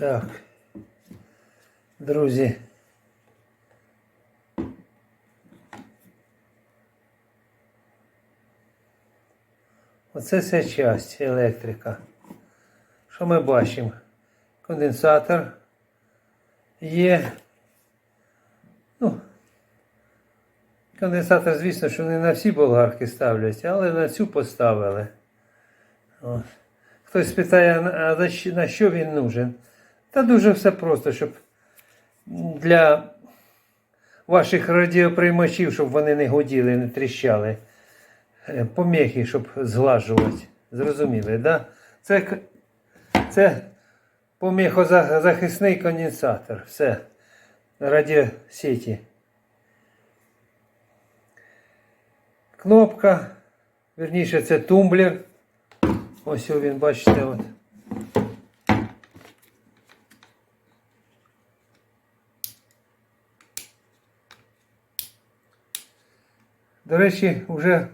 Так. Друзі. Оце вся часть електрика. Що ми бачимо? Конденсатор є. Ну, конденсатор, звісно, що не на всі болгарки ставляться, але на цю поставили. От. Хтось питає, а на що він нужен? Та дуже все просто, щоб для ваших радіоприймачів, щоб вони не гуділи, не тріщали. Е, Поміхи, щоб зглажувати. Зрозуміли, да? Це, це поміхозахисний конденсатор. Все. Радіосеті. Кнопка. Верніше, це тумблер. Ось він, бачите, от. До речі, вже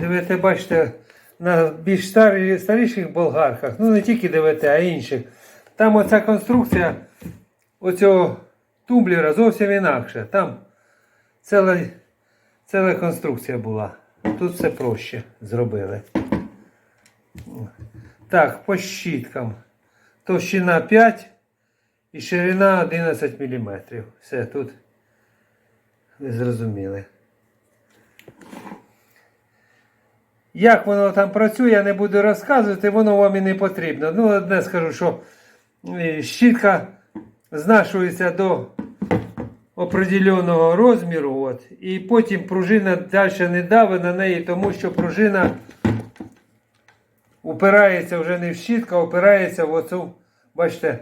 дивите, бачите, на більш старі, старіших болгарках, ну не тільки ДВТ, а інших. Там оця конструкція оцього тумблера зовсім інакша. Там ціла, ціла конструкція була. Тут все проще зробили. Так, по щіткам. Товщина 5 і ширина 11 мм. Все, тут ви зрозуміли. Як воно там працює, я не буду розказувати, воно вам і не потрібно. Ну, одне скажу, що е, щітка знашується до определеного розміру, от, і потім пружина далі не давить на неї, тому що пружина упирається вже не в щітку, а упирається в оцю, бачите,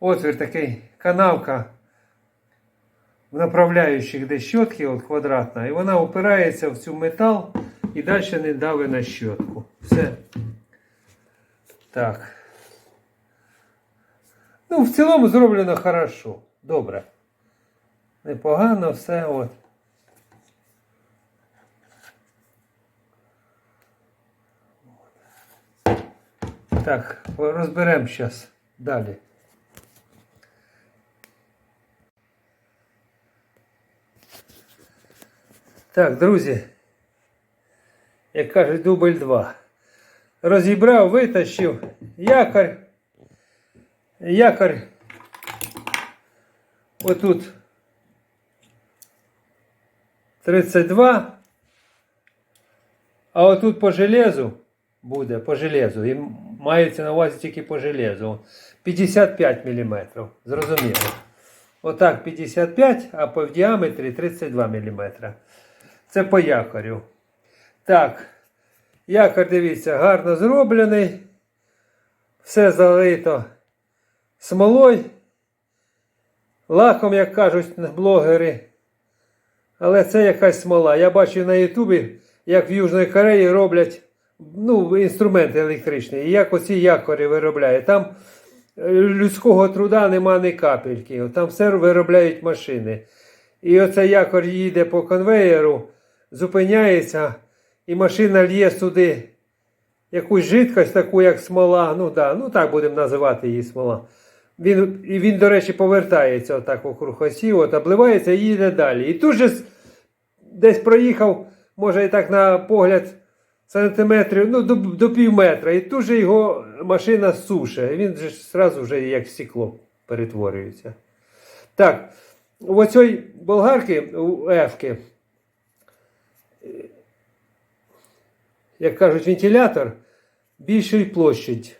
отвір такий, канавка в направляючих, де щотки от квадратна, і вона упирається в цю метал і далі не дави на щотку. Все. Так. Ну, в цілому зроблено хорошо. Добре. Непогано все от. Так, розберемо зараз далі. Так, друзі, як кажуть, дубль 2. Розібрав, витащив якорь. Якорь. Отут 32. А отут по железу буде, по железу. І мається на увазі тільки по железу. 55 мм. Зрозуміло. Отак 55, а по в діаметрі 32 мм. Це по якорю. Так, якор, дивіться, гарно зроблений. Все залито смолою. Лаком, як кажуть блогери. Але це якась смола. Я бачив на Ютубі, як в Южній Кореї роблять ну, інструменти електричні. І як оці якорі виробляють. Там е, людського труда нема ні капельки. Там все виробляють машини. І оцей якор їде по конвеєру, зупиняється, і машина лє сюди якусь жидкость, таку, як смола. Ну да, ну так будемо називати її смола. Він, і він, до речі, повертається отак округ осі, от, обливається і їде далі. І тут же десь проїхав, може і так на погляд, сантиметрів, ну, до, до пів метра. І тут же його машина суше. Він же ж зразу вже як стекло перетворюється. Так, в оцій болгарки, у Ефки, як кажуть, вентилятор більшої площадь,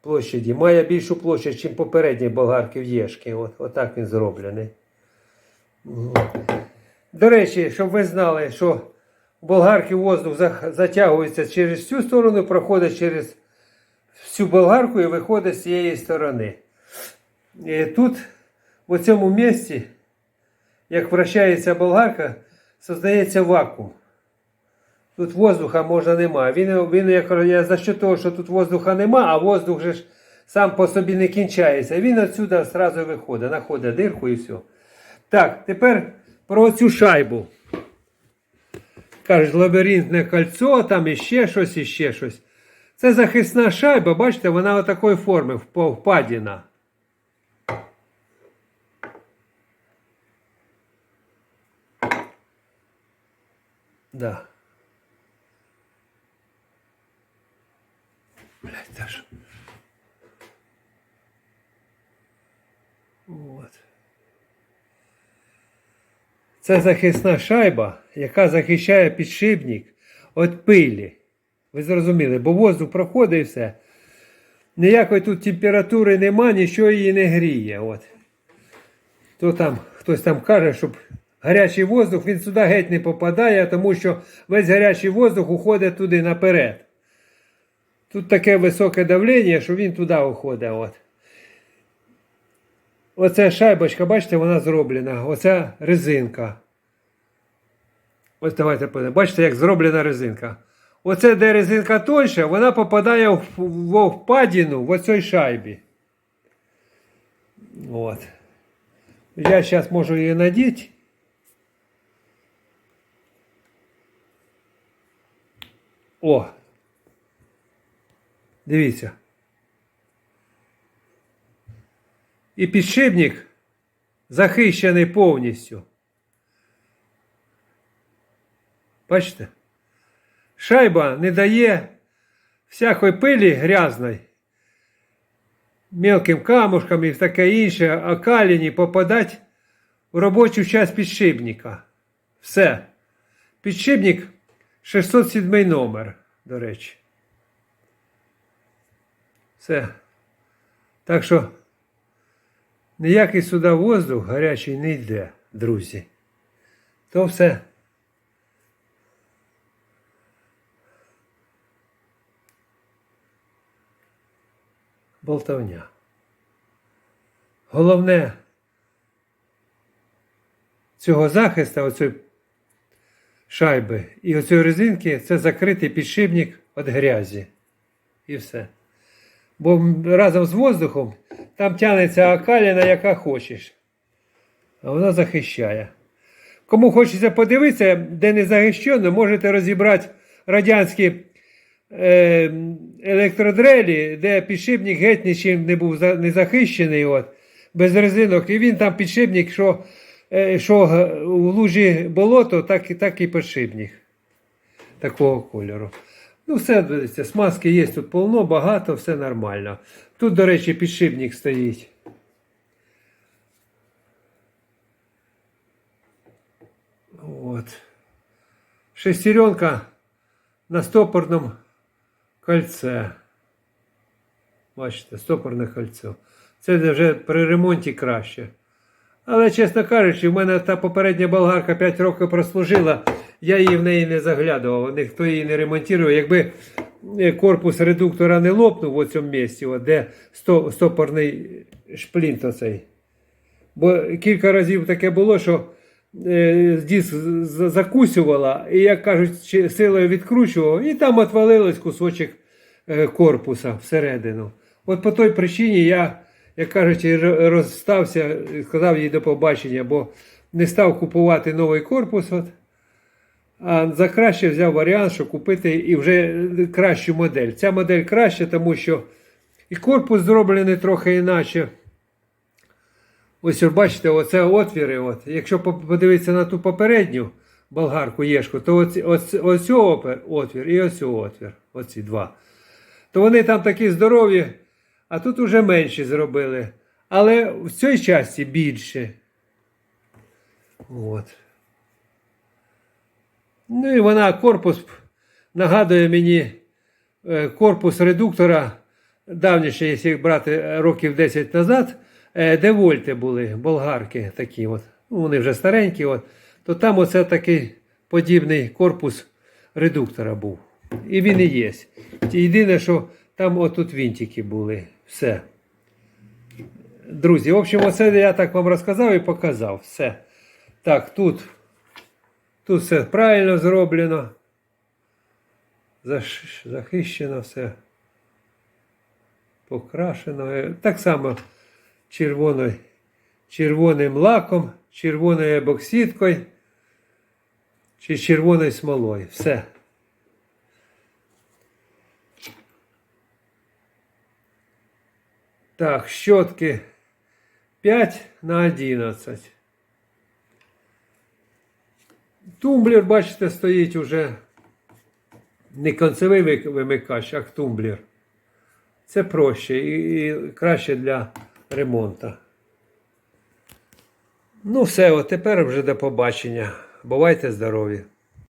площаді, має більшу площадь, ніж попередні болгарки в Єшки. От, отак він зроблений. До речі, щоб ви знали, що у болгарки воздух затягується через цю сторону, проходить через всю болгарку і виходить з цієї сторони. І тут, в цьому місці, як вращається болгарка, создається вакуум. Тут воздуха можна немає. Він, він як я за що того, що тут воздуха нема, а воздух же ж сам по собі не кінчається. Він отсюди одразу виходить, знаходить дирку і все. Так, тепер про цю шайбу. Кажуть, лабіринтне кольцо, там іще щось, іще щось. Це захисна шайба, бачите, вона отакої форми, вп- впадіна. Да. Блять, даже. Вот. Це захисна шайба, яка захищає підшипник від пилі. Ви зрозуміли, бо воздух проходить і все. Ніякої тут температури нема, нічого її не гріє. От. То там, хтось там каже, щоб гарячий воздух він сюди геть не попадає, тому що весь гарячий воздух уходить туди наперед. Тут таке високе давлення, що він туди уходить. От. Оця шайбочка, бачите, вона зроблена. Оця резинка. Ось давайте подивимося. Бачите, як зроблена резинка. Оце, де резинка тоньша, вона попадає в, в впадіну в оцій шайбі. От. Я зараз можу її надіти. О. Дивіться. І підшипник захищений повністю. Бачите? Шайба не дає всякої пилі грязної, мелким камушкам і таке інше, окаліні попадать в робочу часть підшипника. Все. Підшипник 607 номер, до речі. Все. Так що ніякий сюди воздух гарячий не йде, друзі. То все. болтовня. Головне цього захисту, оцієї шайби і оцієї резинки це закритий підшипник від грязі. І все. Бо разом з воздухом там тягнеться окаліна, яка хочеш. А вона захищає. Кому хочеться подивитися, де не захищено, можете розібрати радянські е, електродрелі, де підшипник геть нічим не був не захищений, от, без резинок. І він там підшипник, що, е, що у лужі болото, так, так і підшипник такого кольору. Ну, все, дивіться, смазки є тут повно, багато, все нормально. Тут, до речі, підшипник стоїть. От. Шестеренка на стопорному кольце. Бачите, стопорне кольцо. Це вже при ремонті краще. Але, чесно кажучи, в мене та попередня болгарка 5 років прослужила, я її в неї не заглядував, ніхто її не ремонтував. Якби е, корпус редуктора не лопнув у цьому місці, от, де стопорний шплінт оцей. Бо кілька разів таке було, що е, диск закусювала, і, як кажуть, силою відкручував, і там отвалилось кусочок е, корпуса всередину. От по той причині я, як кажуть, розстався, сказав їй до побачення, бо не став купувати новий корпус. От, а за краще взяв варіант, що купити і вже кращу модель. Ця модель краща, тому що і корпус зроблений трохи інакше. Ось бачите, оце отвіри. От. Якщо подивитися на ту попередню болгарку Єшку, то ось отвір і ось отвір. Оці два. То вони там такі здорові, а тут уже менші зробили. Але в цій часті більше. От. Ну і вона корпус нагадує мені е, корпус редуктора давніше, якщо брати е, років 10 назад, е, де вольти були, болгарки такі. От. Ну, вони вже старенькі, от. то там оце такий подібний корпус редуктора був. І він і є. Єдине, що там отут вінтики були. Все. Друзі, в общем, оце я так вам розказав і показав. Все. Так, тут. Тут все правильно зроблено. Захищено все. Покрашено. Так само червоною, червоним лаком, червоною боксіткою чи червоною смолою. Все. Так, щотки 5 на 11. Тумблер, бачите, стоїть уже не концевий вимикач, а тумблер. Це проще і, краще для ремонту. Ну, все, от тепер вже до побачення. Бувайте здорові!